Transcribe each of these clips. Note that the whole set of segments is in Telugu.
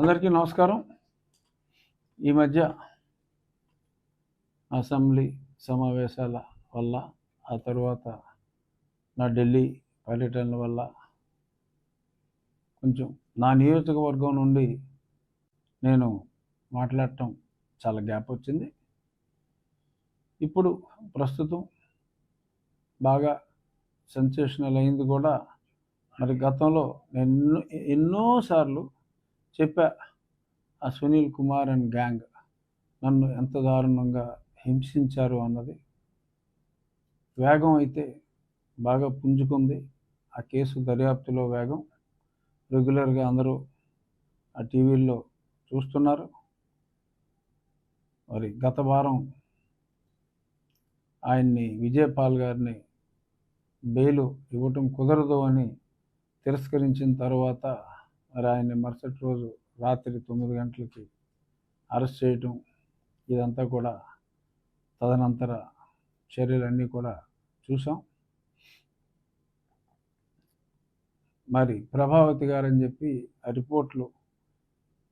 అందరికీ నమస్కారం. ఈ మధ్య అసెంబ్లీ సమావేశాల వల్ల ఆ తర్వాత నా ఢిల్లీ పర్యటనల వల్ల కొంచెం నా నియోజకవర్గం నుండి నేను మాట్లాడటం చాలా గ్యాప్ వచ్చింది. ఇప్పుడు ప్రస్తుతం బాగా సెన్సేషనల్ అయింది కూడా. మరి గతంలో నేను ఎన్నో ఎన్నోసార్లు చెప్పా ఆ సునీల్ కుమార్ అండ్ గ్యాంగ్ నన్ను ఎంత దారుణంగా హింసించారు అన్నది వేగం అయితే బాగా పుంజుకుంది. ఆ కేసు దర్యాప్తులో వేగం. రెగ్యులర్గా అందరూ ఆ టీవీల్లో చూస్తున్నారు. మరి గత వారం ఆయన్ని విజయపాల్ గారిని బెయిలు ఇవ్వటం కుదరదు అని తిరస్కరించిన తర్వాత మరి ఆయన్ని మరుసటి రోజు రాత్రి తొమ్మిది గంటలకి అరెస్ట్ చేయటం ఇదంతా కూడా తదనంతర చర్యలన్నీ కూడా చూసాం మరి ప్రభావతి గారని చెప్పి ఆ రిపోర్ట్లు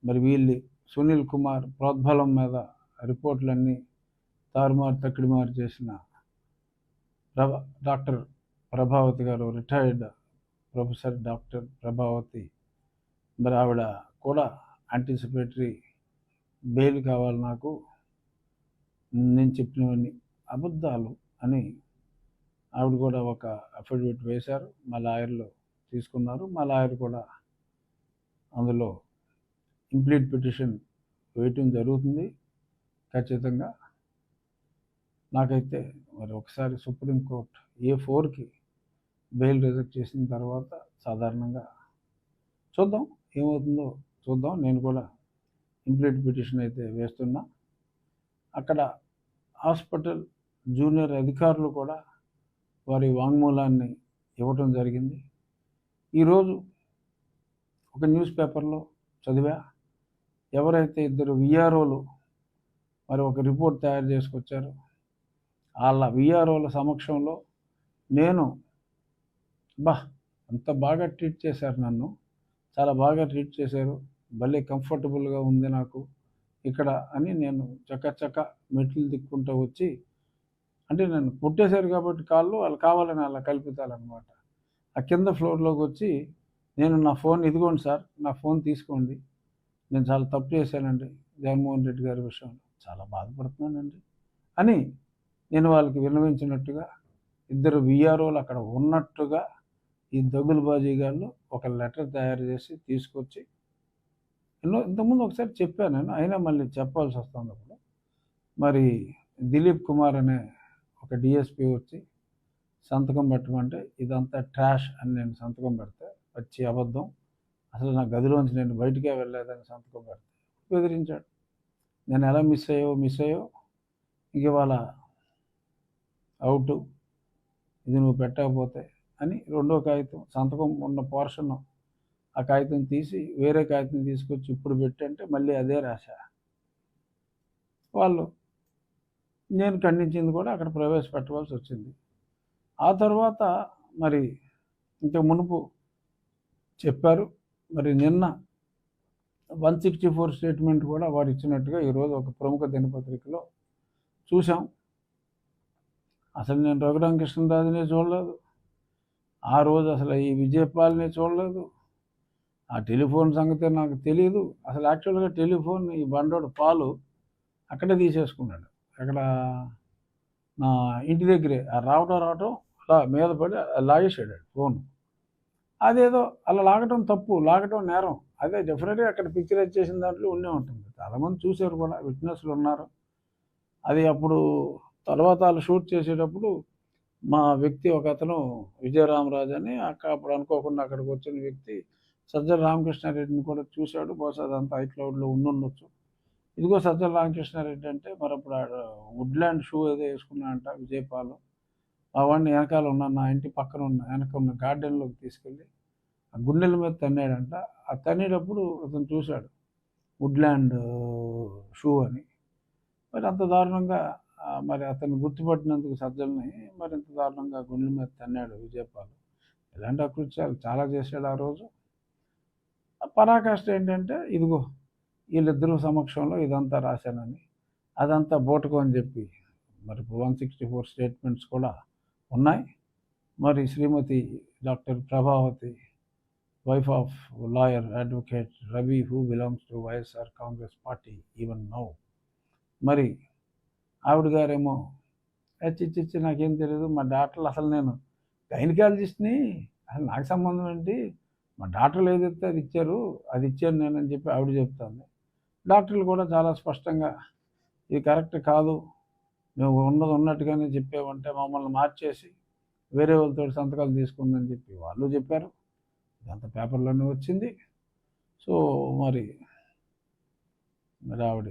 మరి వీళ్ళు సునీల్ కుమార్ ప్రోద్బలం మీద ఆ రిపోర్ట్లన్నీ తారుమారు తక్కిడిమారు చేసిన ప్రభా డాక్టర్ ప్రభావతి గారు రిటైర్డ్ ప్రొఫెసర్ డాక్టర్ ప్రభావతి మరి ఆవిడ కూడా యాంటిసిపేటరీ బెయిల్ కావాలి నాకు. నేను చెప్పినవన్నీ అబద్ధాలు అని ఆవిడ కూడా ఒక అఫిడవిట్ వేశారు. మా లాయర్లు తీసుకున్నారు. మా లాయర్ కూడా అందులో ఇంప్లీట్ పిటిషన్ వేయటం జరుగుతుంది ఖచ్చితంగా. నాకైతే మరి ఒకసారి సుప్రీంకోర్టు ఏ ఫోర్కి బెయిల్ రిజెక్ట్ చేసిన తర్వాత సాధారణంగా చూద్దాం. ఏమవుతుందో చూద్దాం. నేను కూడా ఇంప్లీట్ పిటిషన్ అయితే వేస్తున్నా. అక్కడ హాస్పిటల్ జూనియర్ అధికారులు కూడా వారి వాంగ్మూలాన్ని ఇవ్వటం జరిగింది. ఈరోజు ఒక న్యూస్ పేపర్లో చదివా ఎవరైతే ఇద్దరు విఆర్ఓలు మరి ఒక రిపోర్ట్ తయారు చేసుకొచ్చారో వాళ్ళ విఆర్ఓల సమక్షంలో నేను బా అంత బాగా ట్రీట్ చేశారు నన్ను. చాలా బాగా ట్రీట్ చేశారు. భలే కంఫర్టబుల్గా ఉంది నాకు. ఇక్కడ అని నేను చక్క చక్క మెట్లు దిక్కుంటూ వచ్చి అంటే నన్ను పుట్టేశారు కాబట్టి కాళ్ళు వాళ్ళు కావాలని అలా కల్పితాలన్నమాట ఆ కింద ఫ్లోర్లోకి వచ్చి నేను నా ఫోన్ ఇదిగోండి సార్ నా ఫోన్ తీసుకోండి. నేను చాలా తప్పు చేశానండి జగన్మోహన్ రెడ్డి గారి విషయంలో. చాలా బాధపడుతున్నానండి అని నేను వాళ్ళకి విన్నవించినట్టుగా ఇద్దరు విఆర్ఓలు అక్కడ ఉన్నట్టుగా ఈ దగులుబాజీ గారు ఒక లెటర్ తయారు చేసి తీసుకొచ్చి ఎన్నో ఇంతకుముందు ఒకసారి చెప్పాను నేను అయినా మళ్ళీ చెప్పాల్సి వస్తుంది అప్పుడు. మరి దిలీప్ కుమార్ అనే ఒక డిఎస్పి వచ్చి సంతకం పెట్టమంటే ఇదంతా ట్రాష్ అని నేను సంతకం పెడితే వచ్చి అబద్ధం అసలు నా గదిలోంచి నేను బయటికే వెళ్ళలేదని సంతకం పెడితే బెదిరించాడు. నేను ఎలా మిస్ అయ్యో మిస్ అయ్యో ఇంక ఇవాళ అవుట్ ఇది నువ్వు పెట్టకపోతే అని రెండో కాగితం సంతకం ఉన్న పోర్షన్ ఆ కాగితం తీసి వేరే కాగితం తీసుకొచ్చి ఇప్పుడు పెట్టంటే మళ్ళీ అదే రాశా? వాళ్ళు నేను ఖండించింది కూడా అక్కడ ప్రవేశపెట్టవలసి వచ్చింది. ఆ తర్వాత మరి ఇంత మునుపు చెప్పారు మరి నిన్న వన్ సిక్స్టీ ఫోర్ స్టేట్మెంట్ కూడా వారు ఇచ్చినట్టుగా ఈరోజు ఒక ప్రముఖ దినపత్రికలో చూసాం అసలు నేను రఘురామకృష్ణరాజునే చూడలేదు. ఆ రోజు అసలు ఈ విజయపాల్ని చూడలేదు. ఆ టెలిఫోన్ సంగతి నాకు తెలియదు అసలు యాక్చువల్గా టెలిఫోన్ ఈ బండోడు పాలు అక్కడే తీసేసుకున్నాడు. అక్కడ నా ఇంటి దగ్గరే. ఆ రావటం రావటం అలా మీద పడి లాగేసాడు ఫోన్. అదేదో అలా లాగటం తప్పు లాగటం నేరం. అదే డెఫినెట్గా అక్కడ పిక్చర్ వచ్చేసిన దాంట్లో ఉండే ఉంటుంది. చాలామంది చూశారు కూడా విట్నెస్లు ఉన్నారు. అది అప్పుడు తర్వాత వాళ్ళు షూట్ చేసేటప్పుడు మా వ్యక్తి ఒక అతను విజయరామరాజు అని అక్కడ అప్పుడు అనుకోకుండా అక్కడికి వచ్చిన వ్యక్తి సజ్జల రామకృష్ణారెడ్డిని కూడా చూశాడు. బహుశా అదంతా ఐక్లౌడ్లో ఉండుండొచ్చు. ఇదిగో సజ్జల రామకృష్ణారెడ్డి అంటే మరి అప్పుడు వుడ్లాండ్ షూ ఏదో వేసుకున్నాడంట విజయపాలు. ఆ వాడిని వెనకాల ఉన్న నా ఇంటి పక్కన ఉన్న వెనక ఉన్న గార్డెన్లోకి తీసుకెళ్ళి ఆ గుండెల మీద తన్నాడంట. ఆ తన్నేటప్పుడు అతను చూశాడు వుడ్లాండ్ షూ అని. మరి అంత దారుణంగా మరి అతను గుర్తుపట్టినందుకు సజ్జల్ని మరి ఇంత దారుణంగా గుండెల మీద తన్నాడు విజయపాల్. ఇలాంటి అకృత్యాలు చాలా చేశాడు ఆ రోజు. పరాకాష్ట ఏంటంటే ఇదిగో వీళ్ళిద్దరూ సమక్షంలో ఇదంతా రాశానని అదంతా బోటకు అని చెప్పి మరి వన్ సిక్స్టీ ఫోర్ స్టేట్మెంట్స్ కూడా ఉన్నాయి. మరి Shrimati doctor Prabhavati wife of lawyer advocate Ravi who belongs to YSR Congress party even now. మరి ఆవిడ గారేమో చిచ్చి నాకేం తెలియదు మా డాక్టర్లు అసలు నేను గైనకాలజిస్ట్ని అసలు నాకు సంబంధం ఏంటి? మా డాక్టర్లు ఏదైతే అది ఇచ్చారు అది ఇచ్చాను నేను అని చెప్పి ఆవిడ చెప్తాను డాక్టర్లు కూడా చాలా స్పష్టంగా ఇది కరెక్ట్ కాదు మేము ఉన్నది ఉన్నట్టుగానే చెప్పామంటే మమ్మల్ని మార్చేసి వేరే వాళ్ళతో సంతకాలు తీసుకుందని చెప్పి వాళ్ళు చెప్పారు. ఇదంతా పేపర్లోనే వచ్చింది. సో మరి మరి ఆవిడ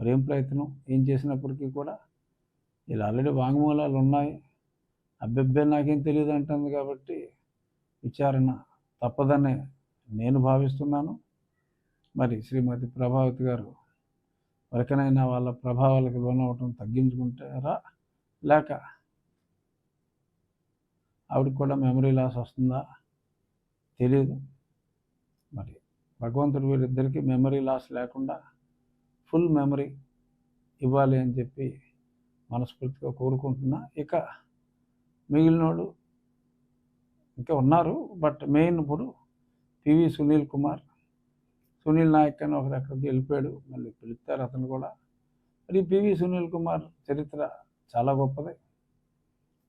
మరి ఏం ప్రయత్నం ఏం చేసినప్పటికీ కూడా ఇలా ఆల్రెడీ వాంగ్మూలాలు ఉన్నాయి. అభ్యర్థి నాకేం తెలియదు అంటుంది కాబట్టి విచారణ తప్పదనే నేను భావిస్తున్నాను. మరి శ్రీమతి ప్రభావతి గారు ఎవరికైనా వాళ్ళ ప్రభావాలకు లోనవటం తగ్గించుకుంటారా? లేక ఆవిడకి కూడా మెమరీ లాస్ వస్తుందా? తెలియదు మరి భగవంతుడు వీరిద్దరికీ మెమరీ లాస్ లేకుండా ఫుల్ మెమరీ ఇవ్వాలి అని చెప్పి మనస్ఫూర్తిగా కోరుకుంటున్నా. ఇక మిగిలినోడు ఇంకా ఉన్నారు బట్ మెయిన్ ఇప్పుడు పివి సునీల్ కుమార్. సునీల్ నాయక్ అని ఒకరు అక్కడికి వెళ్ళిపోయాడు మళ్ళీ పిలుస్తారు అతను కూడా. మరి పివి సునీల్ కుమార్ చరిత్ర చాలా గొప్పది.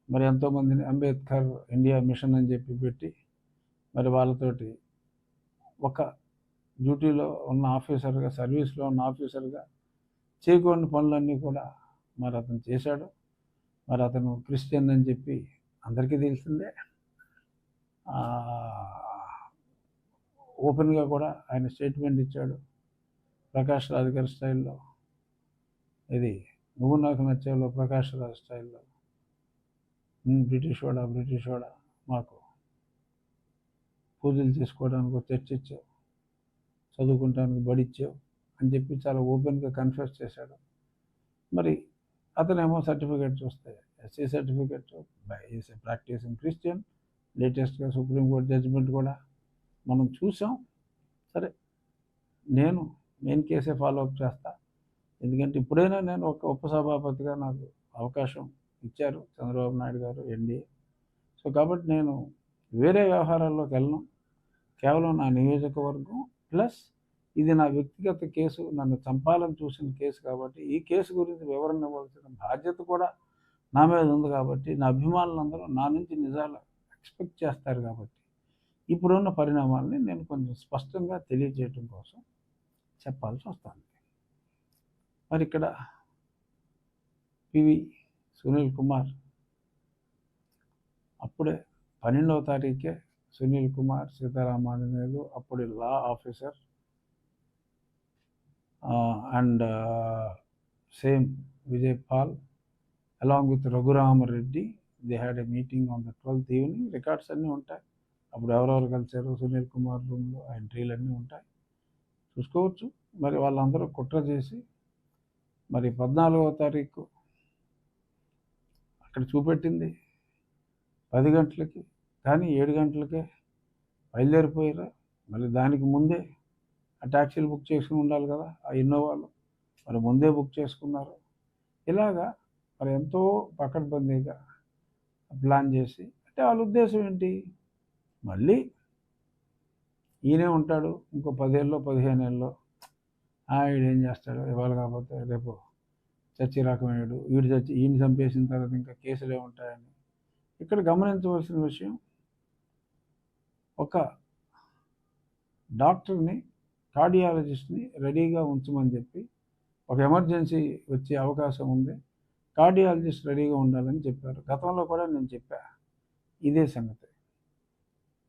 మరి ఎంతోమందిని అంబేద్కర్ ఇండియా మిషన్ అని చెప్పి పెట్టి మరి వాళ్ళతోటి ఒక డ్యూటీలో ఉన్న ఆఫీసర్గా సర్వీస్లో ఉన్న ఆఫీసర్గా చేయకూడని పనులన్నీ కూడా మరి అతను చేశాడు. మరి అతను క్రిస్టియన్ అని చెప్పి అందరికీ తెలిసిందే. ఓపెన్గా కూడా ఆయన స్టేట్మెంట్ ఇచ్చాడు. ప్రకాష్ రాజ్ గారి స్టైల్లో. ఇది నువ్వు నాకు నచ్చేలో ప్రకాష్ రాజ్ స్టైల్లో. బ్రిటిష్ వాడా బ్రిటిష్ వాడా మాకు పూజలు చేసుకోవడానికి చర్చ ఇచ్చావు. చదువుకుంటానికి బడిచ్చావు అని చెప్పి చాలా ఓపెన్గా కన్ఫ్యూస్ చేశాడు. మరి అతనేమో సర్టిఫికేట్ చూస్తే SC certificate is practising Christian లేటెస్ట్గా సుప్రీంకోర్టు జడ్జిమెంట్ కూడా మనం చూసాం. సరే నేను మెయిన్ కేసే ఫాలో అప్ చేస్తా. ఎందుకంటే ఇప్పుడైనా నేను ఒక ఉపసభాపతిగా నాకు అవకాశం ఇచ్చారు చంద్రబాబు నాయుడు గారు ఎన్డీఏ సో కాబట్టి నేను వేరే వ్యవహారాల్లోకి వెళ్ళను. కేవలం నా నియోజకవర్గం ప్లస్ ఇది నా వ్యక్తిగత కేసు నన్ను చంపాలని చూసిన కేసు కాబట్టి ఈ కేసు గురించి వివరణ ఇవ్వాల్సిన బాధ్యత కూడా నా మీద ఉంది కాబట్టి నా అభిమానులందరూ నా నుంచి నిజాలు ఎక్స్పెక్ట్ చేస్తారు కాబట్టి ఇప్పుడున్న పరిణామాలని నేను కొంచెం స్పష్టంగా తెలియజేయటం కోసం చెప్పాల్సి వస్తుంది. మరి ఇక్కడ పివి సునీల్ కుమార్ అప్పుడే పన్నెండవ తారీఖే సునీల్ కుమార్ సీతారామాంజనేయులు అప్పుడు law officer and same Vijay Paul along with Raghuramareddy they had a meeting on the twelfth evening. Records అన్నీ ఉంటాయి. అప్పుడు ఎవరెవరు కలిసారు సునీల్ కుమార్ రూమ్లో ఆ ఎంట్రీలు అన్నీ ఉంటాయి. చూసుకోవచ్చు. మరి వాళ్ళందరూ కుట్ర చేసి మరి పద్నాలుగవ తారీఖు అక్కడ చూపెట్టింది పది గంటలకి. కానీ ఏడు గంటలకే బయలుదేరిపోయారు. మళ్ళీ దానికి ముందే ఆ ట్యాక్సీలు బుక్ చేసుకుని ఉండాలి కదా ఆ ఇన్నోవాలు. మరి ముందే బుక్ చేసుకున్నారు. ఇలాగా మరి ఎంతో పకడ్బందీగా ప్లాన్ చేసి అంటే వాళ్ళ ఉద్దేశం ఏంటి? మళ్ళీ ఈయనే ఉంటాడు ఇంకో పదేళ్ళలో పదిహేను ఏళ్ళలో ఈడు ఏం చేస్తాడు? ఇవాళ కాకపోతే రేపు చచ్చి రకమయ్యాడు వీడు చచ్చి ఈయన చంపేసిన తర్వాత ఇంకా కేసులే ఉంటాయని ఇక్కడ గమనించవలసిన విషయం ఒక డాక్టర్ని కార్డియాలజిస్ట్ని రెడీగా ఉంచమని చెప్పి ఒక ఎమర్జెన్సీ వచ్చే అవకాశం ఉంది. కార్డియాలజిస్ట్ రెడీగా ఉండాలని చెప్పారు. గతంలో కూడా నేను చెప్పా. ఇదే సంగతి.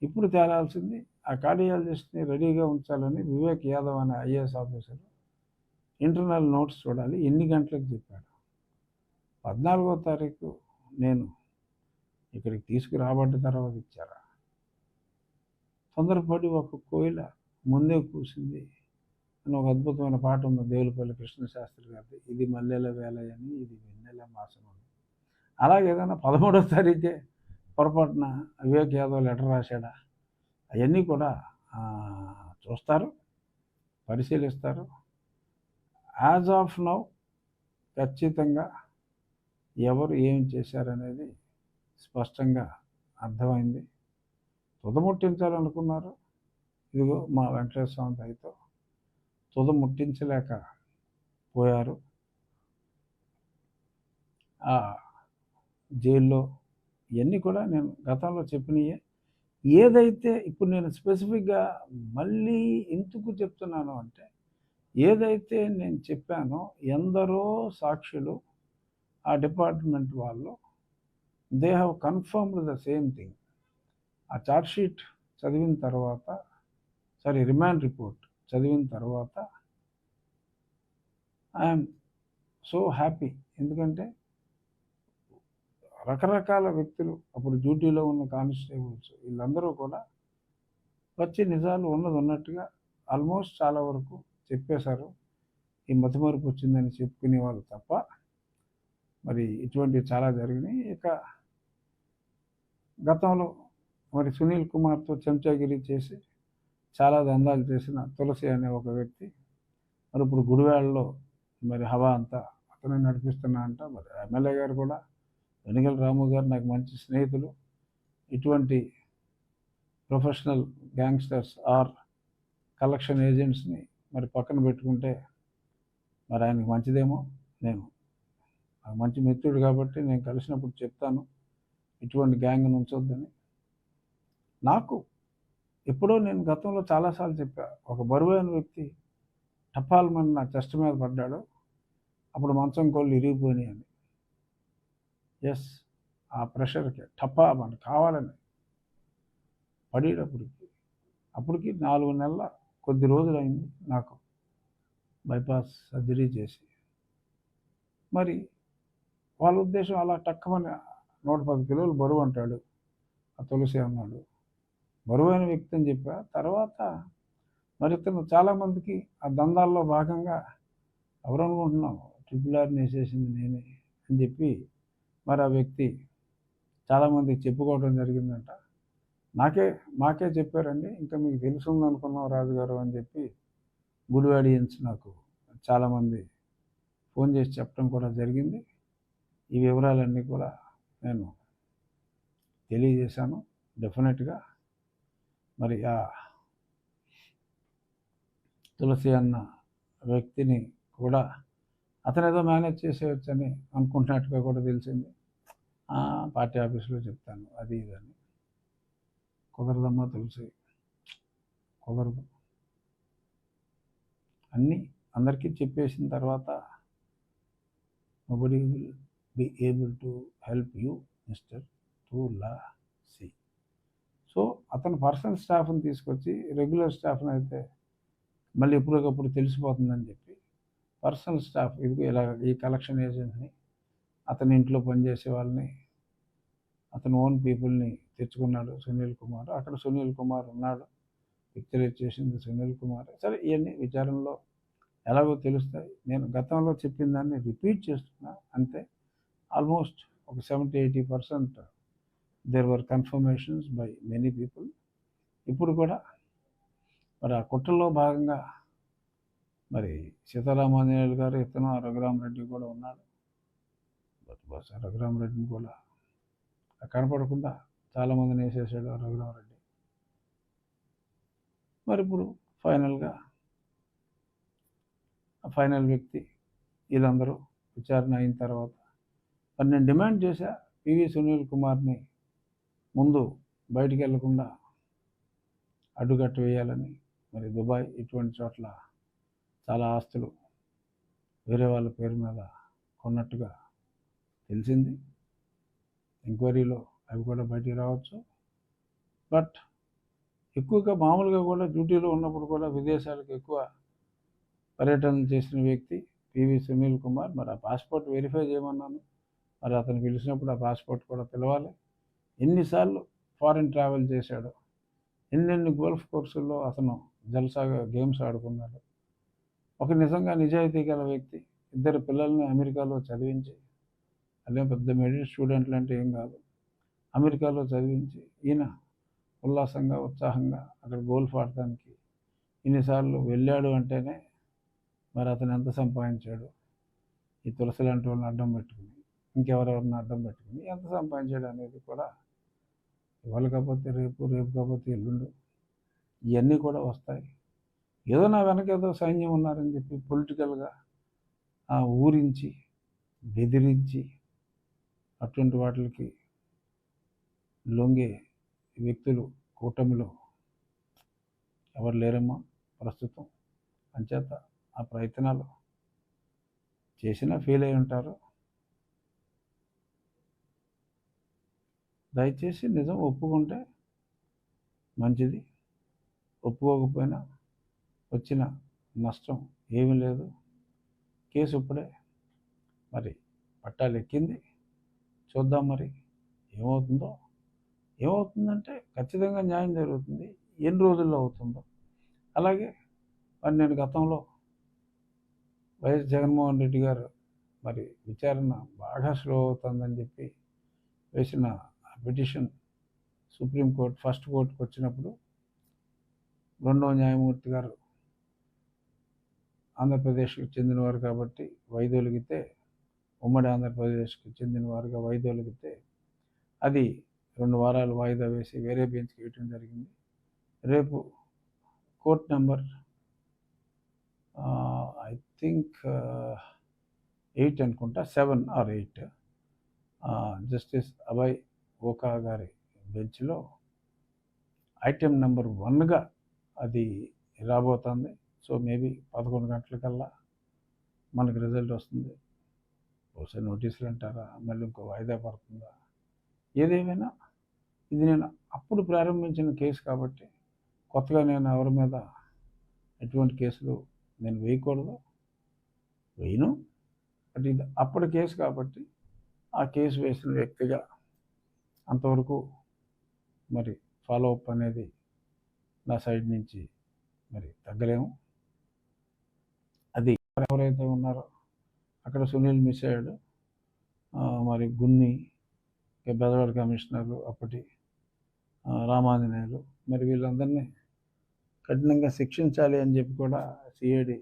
ఇప్పుడు తేలాల్సింది ఆ కార్డియాలజిస్ట్ని రెడీగా ఉంచాలని వివేక్ యాదవ్ అనే ఐఏఎస్ ఆఫీసర్ ఇంటర్నల్ నోట్స్ చూడాలి. ఎన్ని గంటలకు చెప్పాడు? పద్నాలుగో తారీఖు నేను ఇక్కడికి తీసుకురాబడ్డ తర్వాత ఇచ్చారా? తొందరపడి ఒక కోయిల ముందే కూసింది అని ఒక అద్భుతమైన పాట ఉంది దేవులపల్లి కృష్ణశాస్త్రి గారిది. ఇది మల్లెల వేల అని ఇది వెన్నెల మాసం అని అలాగే ఏదైనా పదమూడో తారీఖే పొరపాటున వివేక్ యాదవ్ లెటర్ రాశాడా? అవన్నీ కూడా చూస్తారు పరిశీలిస్తారు. యాజ్ ఆఫ్ నౌ ఖచ్చితంగా ఎవరు ఏం చేశారనేది స్పష్టంగా అర్థమైంది. తుదముట్టించాలనుకున్నారు? ఇదిగో మా వెంకటేశ్వర స్వామి దయతో తుదముట్టించలేక పోయారు. ఆ జైల్లో ఇవన్నీ కూడా నేను గతంలో చెప్పినయే. ఏదైతే ఇప్పుడు నేను స్పెసిఫిక్గా మళ్ళీ ఎందుకు చెప్తున్నాను అంటే ఏదైతే నేను చెప్పానో ఎందరో సాక్షులు ఆ డిపార్ట్మెంట్ వాళ్ళు they have confirmed the same thing. ఆ చార్జ్షీట్ చదివిన తర్వాత సారీ రిమాండ్ రిపోర్ట్ చదివిన తర్వాత ఐఎమ్ సో హ్యాపీ ఎందుకంటే రకరకాల వ్యక్తులు అప్పుడు డ్యూటీలో ఉన్న కానిస్టేబుల్స్ వీళ్ళందరూ కూడా వచ్చి నిజాలు ఉన్నది ఉన్నట్టుగా ఆల్మోస్ట్ చాలా వరకు చెప్పేశారు. ఈ మతిమరుపు వచ్చిందని చెప్పుకునే వాళ్ళు తప్ప మరి ఇటువంటివి చాలా జరిగినాయి. ఇక గతంలో మరి సునీల్ కుమార్తో చెంచాగిరి చేసి చాలా దందాలు చేసిన తులసి అనే ఒక వ్యక్తి. మరి ఇప్పుడు గుడివాడలో మరి హవా అంతా అతనే నడిపిస్తున్నా అంట. మరి ఎమ్మెల్యే గారు కూడా వెనుగల రాము గారు నాకు మంచి స్నేహితులు. ఇటువంటి ప్రొఫెషనల్ గ్యాంగ్స్టర్స్ ఆర్ కలెక్షన్ ఏజెంట్స్ని మరి పక్కన పెట్టుకుంటే మరి ఆయనకి మంచిదేమో? నేను నాకు మంచి మిత్రుడు కాబట్టి నేను కలిసినప్పుడు చెప్తాను. ఇటువంటి గ్యాంగ్ ఉంచొద్దని. నాకు ఎప్పుడో నేను గతంలో చాలాసార్లు చెప్పా ఒక బరువైన వ్యక్తి టపాల్మని నా చెస్ట్ మీద పడ్డాడు అప్పుడు మంచం కోళ్ళు ఇరిగిపోయినాయి అని. ఎస్ ఆ ప్రెషర్కి టపా మనకు కావాలని పడేటప్పటికి అప్పటికి నాలుగు నెలల కొద్ది రోజులు అయింది నాకు బైపాస్ సర్జరీ చేసి. మరి వాళ్ళ ఉద్దేశం అలా టక్కమని నూట పది కిలోలు బరువు అంటాడు ఆ తులసి అన్నాడు. బరువైన వ్యక్తి అని చెప్పా. తర్వాత మరి ఇతను చాలామందికి ఆ దందాల్లో భాగంగా ఎవరు అనుకుంటున్నాం ట్రిపుల్ ఆర్ని వేసేసింది నేనే అని చెప్పి మరి ఆ వ్యక్తి చాలామందికి చెప్పుకోవడం జరిగిందంట. నాకే మాకే చెప్పారండి. ఇంకా మీకు తెలుసుంది అనుకున్నాం రాజుగారు అని చెప్పి గుడివాడియన్స్ నాకు చాలామంది ఫోన్ చేసి చెప్పడం కూడా జరిగింది. ఈ వివరాలన్నీ కూడా నేను తెలియజేశాను. డెఫినెట్గా మరి ఆ తులసి అన్న వ్యక్తిని కూడా అతను ఏదో మేనేజ్ చేసేయచ్చని అనుకుంటున్నట్టుగా కూడా తెలిసింది. "ఆ, పార్టీ ఆఫీస్లో చెప్తాను అది ఇదని కుదరదమ్మా తులసి కుదరదు. అన్నీ అందరికీ చెప్పేసిన తర్వాత nobody will be able to help you mister to law so అతను పర్సనల్ స్టాఫ్ని తీసుకొచ్చి రెగ్యులర్ స్టాఫ్ని అయితే మళ్ళీ ఎప్పటికప్పుడు తెలిసిపోతుందని చెప్పి పర్సనల్ స్టాఫ్ ఇదిగో ఇలా ఈ కలెక్షన్ ఏజెంట్ని అతని ఇంట్లో పనిచేసే వాళ్ళని అతను ఓన్ పీపుల్ని తెచ్చుకున్నాడు సునీల్ కుమార్. అక్కడ సునీల్ కుమార్ ఉన్నాడు. పిక్చర్ చేసింది సునీల్ కుమార్. సరే ఇవన్నీ విచారంలో ఎలాగో తెలుస్తాయి. నేను గతంలో చెప్పిన దాన్ని రిపీట్ చేస్తున్నా. అంతే. ఆల్మోస్ట్ ఒక seventy eighty percent there were confirmations by many people ఇప్పుడు కూడా మరి ఆ కుట్రలో భాగంగా మరి సీతారామాంజనేయులు గారు ఇతను ఆ రఘురామరెడ్డి కూడా ఉన్నాడు. బట్ రఘురామరెడ్డిని కూడా కనపడకుండా చాలామందిని వేసేసాడు ఆ రఘురామరెడ్డి. మరి ఇప్పుడు ఫైనల్గా ఆ ఫైనల్ వ్యక్తి వీళ్ళందరూ విచారణ అయిన తర్వాత మరి నేను డిమాండ్ చేశా పివి సునీల్ కుమార్ని ముందు బయటికి వెళ్ళకుండా అడ్డుకట్ట వేయాలని మరి దుబాయ్ ఇటువంటి చోట్ల చాలా ఆస్తులు వేరే వాళ్ళ పేరు మీద కొన్నట్టుగా తెలిసింది. ఎంక్వైరీలో అవి కూడా బయటికి రావచ్చు. బట్ ఎక్కువగా మామూలుగా కూడా డ్యూటీలో ఉన్నప్పుడు కూడా విదేశాలకు ఎక్కువ పర్యటన చేసిన వ్యక్తి పివి సునీల్ కుమార్. మరి ఆ పాస్పోర్ట్ వెరిఫై చేయమన్నాను. మరి అతను పిలిచినప్పుడు ఆ పాస్పోర్ట్ కూడా పిలవాలి. ఎన్నిసార్లు ఫారిన్ ట్రావెల్ చేశాడు. ఎన్నెన్ని గోల్ఫ్ కోర్సుల్లో అతను జల్సాగా గేమ్స్ ఆడుకున్నాడు. ఒక నిజంగా నిజాయితీ గల వ్యక్తి ఇద్దరు పిల్లల్ని అమెరికాలో చదివించి అదే పెద్ద మెడిల్ స్టూడెంట్లు అంటే ఏం కాదు అమెరికాలో చదివించి ఈయన ఉల్లాసంగా ఉత్సాహంగా అక్కడ గోల్ఫ్ ఆడటానికి ఇన్నిసార్లు వెళ్ళాడు అంటేనే మరి అతను ఎంత సంపాదించాడు? ఈ తులసి లాంటి వాళ్ళని అడ్డం పెట్టుకుని ఇంకెవరెవరిని అడ్డం పెట్టుకుని ఎంత సంపాదించాడు అనేది కూడా ఇవాళ కాకపోతే రేపు రేపు కాకపోతే ఎల్లుండు. ఇవన్నీ కూడా వస్తాయి. ఏదో నా వెనక ఏదో సైన్యం ఉన్నారని చెప్పి పొలిటికల్గా ఆ ఊరించి బెదిరించి అటువంటి వాటికి లొంగే వ్యక్తులు కూటమిలో ఎవరు లేరమ్మా ప్రస్తుతం. అంచేత ఆ ప్రయత్నాలు చేసినా ఫెయిల్ అయి ఉంటారు. దయచేసి నిజం ఒప్పుకుంటే మంచిది. ఒప్పుకోకపోయినా వచ్చిన నష్టం ఏమీ లేదు. కేసు ఇప్పుడే మరి పట్టాలు ఎక్కింది. చూద్దాం మరి ఏమవుతుందో. ఏమవుతుందంటే ఖచ్చితంగా న్యాయం జరుగుతుంది. ఎన్ని రోజుల్లో అవుతుందో. అలాగే మరి నేను గతంలో వైఎస్ జగన్మోహన్ రెడ్డి గారు మరి విచారణ బాగా స్లో అవుతుందని చెప్పి వేసిన పిటిషన్ సుప్రీంకోర్టు ఫస్ట్ కోర్టుకు వచ్చినప్పుడు రెండవ న్యాయమూర్తి గారు ఆంధ్రప్రదేశ్కి చెందినవారు కాబట్టి వైదొలిగితే ఉమ్మడి ఆంధ్రప్రదేశ్కి చెందినవారుగా వైదొలిగితే అది రెండు వారాలు వాయిదా వేసి వేరే బెంచ్కి వేయటం జరిగింది. రేపు court number I think eight అనుకుంటా seven or eight justice Abhay Goka గారి బెంచ్లో ఐటెం నెంబర్ వన్గా అది రాబోతుంది. సో మేబీ పదకొండు గంటలకల్లా మనకు రిజల్ట్ వస్తుంది. బహుశా నోటీసులు అంటారా? మళ్ళీ ఇంకో వాయిదా పడుతుందా? ఏదేమైనా ఇది నేను అప్పుడు ప్రారంభించిన కేసు కాబట్టి కొత్తగా నేను ఎవరి మీద ఎటువంటి కేసులు నేను వేయకూడదు. వేయను. బట్ ఇది అప్పటి కేసు కాబట్టి ఆ కేసు వేసిన వ్యక్తిగా అంతవరకు మరి ఫాలో అప్ అనేది నా సైడ్ నుంచి మరి తగ్గలేము. అది ఎవరైతే ఉన్నారో అక్కడ సునీల్ మిస్ అయ్యాడు. మరి గున్ని బెదవాడ కమిషనర్లు అప్పటి రామాంజనేయులు మరి వీళ్ళందరినీ కఠినంగా శిక్షించాలి అని చెప్పి కూడా సిఐడి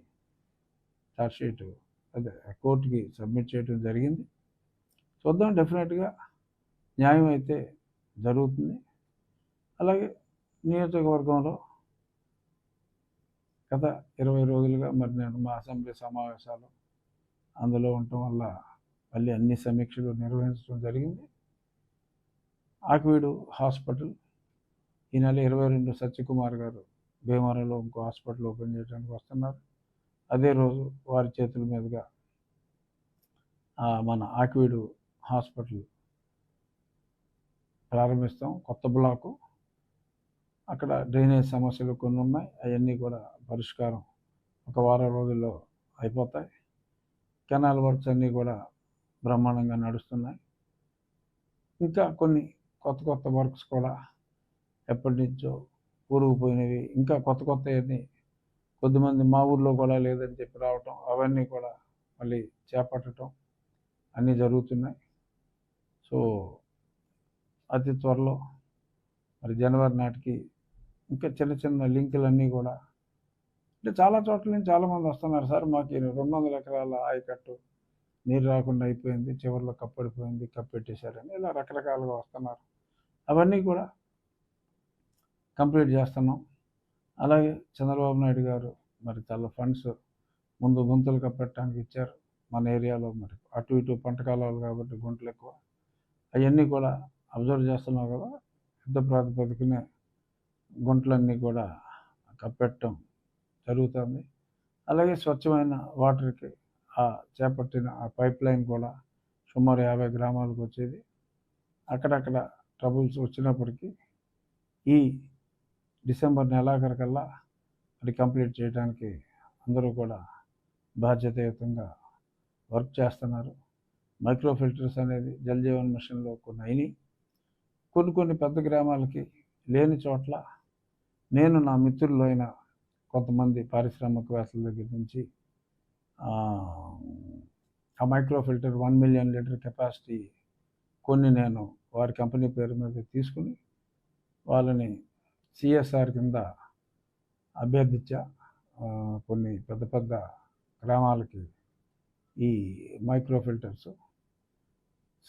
షీటు అదే కోర్టుకి సబ్మిట్ చేయడం జరిగింది. చూద్దాం డెఫినెట్గా న్యాయం అయితే జరుగుతుంది. అలాగే నియోజకవర్గంలో గత ఇరవై రోజులుగా మరి నేను మా అసెంబ్లీ సమావేశాలు అందులో ఉండటం వల్ల మళ్ళీ అన్ని సమీక్షలు నిర్వహించడం జరిగింది. ఆకివీడు హాస్పిటల్ ఈ నెల ఇరవై రెండు సత్యకుమార్ గారు భీమవరంలో ఇంకో హాస్పిటల్ ఓపెన్ చేయడానికి వస్తున్నారు. అదే రోజు వారి చేతుల మీదుగా మన ఆకివీడు హాస్పిటల్ ప్రారంభిస్తాం కొత్త బ్లాకు. అక్కడ డ్రైనేజ్ సమస్యలు కొన్ని ఉన్నాయి అవన్నీ కూడా పరిష్కారం ఒక వారం రోజుల్లో అయిపోతాయి. కెనాల్ వర్క్స్ అన్నీ కూడా బ్రహ్మాండంగా నడుస్తున్నాయి. ఇంకా కొన్ని కొత్త కొత్త వర్క్స్ కూడా ఎప్పటి నుంచో ఊరుకుపోయినవి ఇంకా కొత్త కొత్త కొద్దిమంది మా ఊర్లో కూడా లేదని చెప్పి రావటం అవన్నీ కూడా మళ్ళీ చేపట్టడం అన్నీ జరుగుతున్నాయి. సో అతి త్వరలో మరి జనవరి నాటికి ఇంకా చిన్న చిన్న లింకులన్నీ కూడా అంటే చాలా చోట్ల నుంచి చాలామంది వస్తున్నారు. సార్ మాకు రెండు వందల ఎకరాల ఆయకట్టు నీరు రాకుండా అయిపోయింది చివరిలో కప్పడిపోయింది కప్పెట్టేశారని ఇలా రకరకాలుగా వస్తున్నారు. అవన్నీ కూడా కంప్లీట్ చేస్తున్నాం. అలాగే చంద్రబాబు నాయుడు గారు మరి చాలా ఫండ్స్ ముందు గుంతలు కప్పెట్టడానికి ఇచ్చారు. మన ఏరియాలో మరి అటు ఇటు పంట కాలాలు కాబట్టి గుంటలు ఎక్కువ. అవన్నీ కూడా అబ్జర్వ్ చేస్తున్నాం కదా యుద్ధ ప్రాతిపదికనే గుంటలన్నీ కూడా కప్పెట్టడం జరుగుతుంది. అలాగే స్వచ్ఛమైన వాటర్కి ఆ చేపట్టిన ఆ పైప్ లైన్ కూడా సుమారు యాభై గ్రామాలకు వచ్చేది. అక్కడక్కడ ట్రబుల్స్ వచ్చినప్పటికీ ఈ డిసెంబర్ నెలాఖరికల్లా అది కంప్లీట్ చేయడానికి అందరూ కూడా బాధ్యతాయుతంగా వర్క్ చేస్తున్నారు. మైక్రో ఫిల్టర్స్ అనేది జల్ జీవన్ మిషన్లో కొన్ని అయినాయి. కొన్ని కొన్ని పెద్ద గ్రామాలకి లేని చోట్ల నేను నా మిత్రులు అయిన కొంతమంది పారిశ్రామికవేత్తల దగ్గర నుంచి ఆ, micro filter one million litre capacity కొన్ని నేను వారి కంపెనీ పేరు మీద తీసుకుని వాళ్ళని సిఎస్ఆర్ కింద అభ్యర్థించా. కొన్ని పెద్ద పెద్ద గ్రామాలకి ఈ micro filters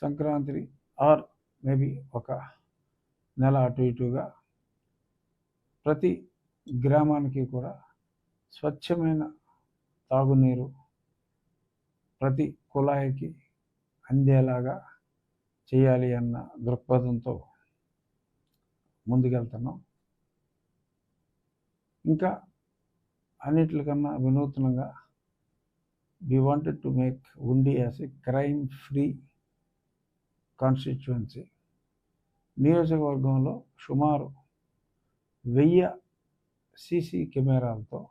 Sankranti or maybe ఒక నెల అటు ఇటుగా ప్రతి గ్రామానికి కూడా స్వచ్ఛమైన తాగునీరు ప్రతి కుళాయికి అందేలాగా చేయాలి అన్న దృక్పథంతో ముందుకెళ్తున్నాం. ఇంకా అన్నిటికన్నా వినూత్నంగా వి వాంటెడ్ టు మేక్ ఉండి as a crime free constituency నియోజకవర్గంలో సుమారు వెయ్యి సీసీ కెమెరాలతో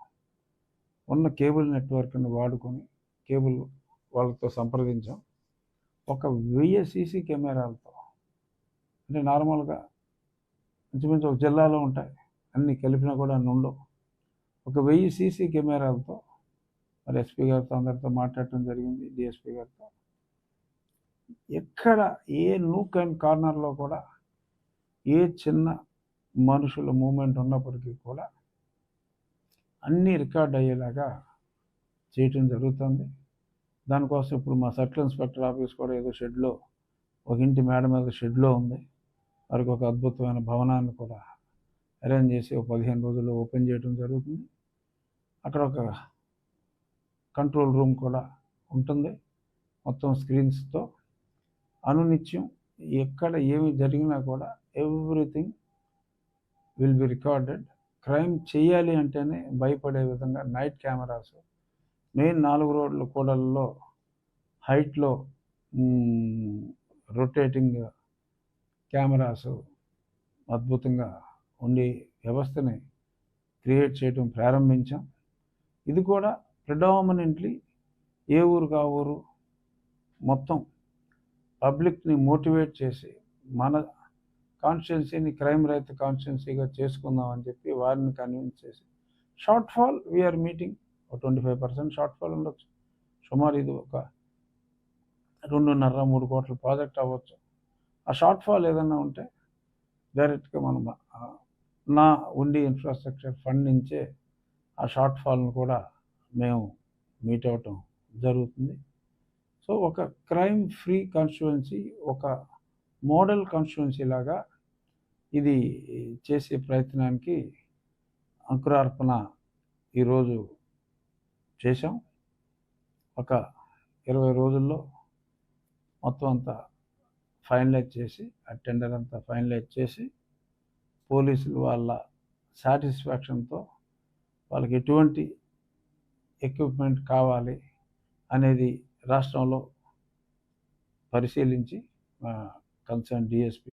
ఉన్న కేబుల్ నెట్వర్క్ని వాడుకొని కేబుల్ వాళ్ళతో సంప్రదించాం. ఒక వెయ్యి సీసీ కెమెరాలతో అంటే నార్మల్గా ఇంచుమించు ఒక జిల్లాలో ఉంటాయి. అన్ని కలిపినా కూడా అన్ని ఉండవు. ఒక వెయ్యి సీసీ కెమెరాలతో మరి ఎస్పీ గారితో అందరితో మాట్లాడటం జరిగింది డిఎస్పీ గారితో. ఎక్కడ ఏ నూక్ అండ్ కార్నర్లో కూడా ఏ చిన్న మనుషుల మూమెంట్ ఉన్నప్పటికీ కూడా అన్నీ రికార్డ్ అయ్యేలాగా చేయటం జరుగుతుంది. దానికోసం ఇప్పుడు మా సర్కిల్ ఇన్స్పెక్టర్ ఆఫీస్ కూడా ఏదో షెడ్లో ఒక ఇంటి మేడ మీద షెడ్లో ఉంది. వారికి ఒక అద్భుతమైన భవనాన్ని కూడా అరేంజ్ చేసి ఒక పదిహేను రోజుల్లో ఓపెన్ చేయడం జరుగుతుంది. అక్కడ ఒక కంట్రోల్ రూమ్ కూడా ఉంటుంది. మొత్తం స్క్రీన్స్తో. అనునిత్యం ఎక్కడ ఏమి జరిగినా కూడా everything will be recorded crime చేయాలి అంటేనే భయపడే విధంగా నైట్ కెమెరాస్ మెయిన్ నాలుగు రోడ్ల కూడలలో హైట్లో రొటేటింగ్ కెమెరాస్ అద్భుతంగా ఉండే వ్యవస్థని క్రియేట్ చేయడం ప్రారంభించాం. ఇది కూడా ప్రిడామినెంట్లీ ఏ ఊరు కా ఊరు మొత్తం పబ్లిక్ని మోటివేట్ చేసి మన కాన్స్టిట్యున్సీని క్రైమ్ రైతు కాన్స్టిట్యున్సీగా చేసుకుందాం అని చెప్పి వారిని కన్విన్స్ చేసి షార్ట్ ఫాల్ వీఆర్ మీటింగ్ ఒక twenty five percent short fall ఉండొచ్చు. సుమారు ఇది ఒక రెండున్నర మూడు కోట్ల ప్రాజెక్ట్ అవ్వచ్చు. ఆ షార్ట్ ఫాల్ ఏదైనా ఉంటే డైరెక్ట్గా మనం నా ఉండి ఇన్ఫ్రాస్ట్రక్చర్ ఫండ్ నుంచే ఆ షార్ట్ ఫాల్ను కూడా మేము మీట్ అవ్వటం జరుగుతుంది. సో ఒక క్రైమ్ ఫ్రీ కాన్స్టిట్యువెన్సీ ఒక మోడల్ కాన్స్టిట్యువెన్సీ లాగా ఇది చేసే ప్రయత్నానికి అంకురార్పణ ఈరోజు చేశాం. ఒక ఇరవై రోజుల్లో మొత్తం అంతా ఫైనలైజ్ చేసి ఆ టెండర్ అంతా ఫైనలైజ్ చేసి పోలీసులు వాళ్ళ సాటిస్ఫాక్షన్తో వాళ్ళకి ఎటువంటి ఎక్విప్మెంట్ కావాలి అనేది రాష్ట్రంలో పరిశీలించి కన్సర్న్ డిఎస్పి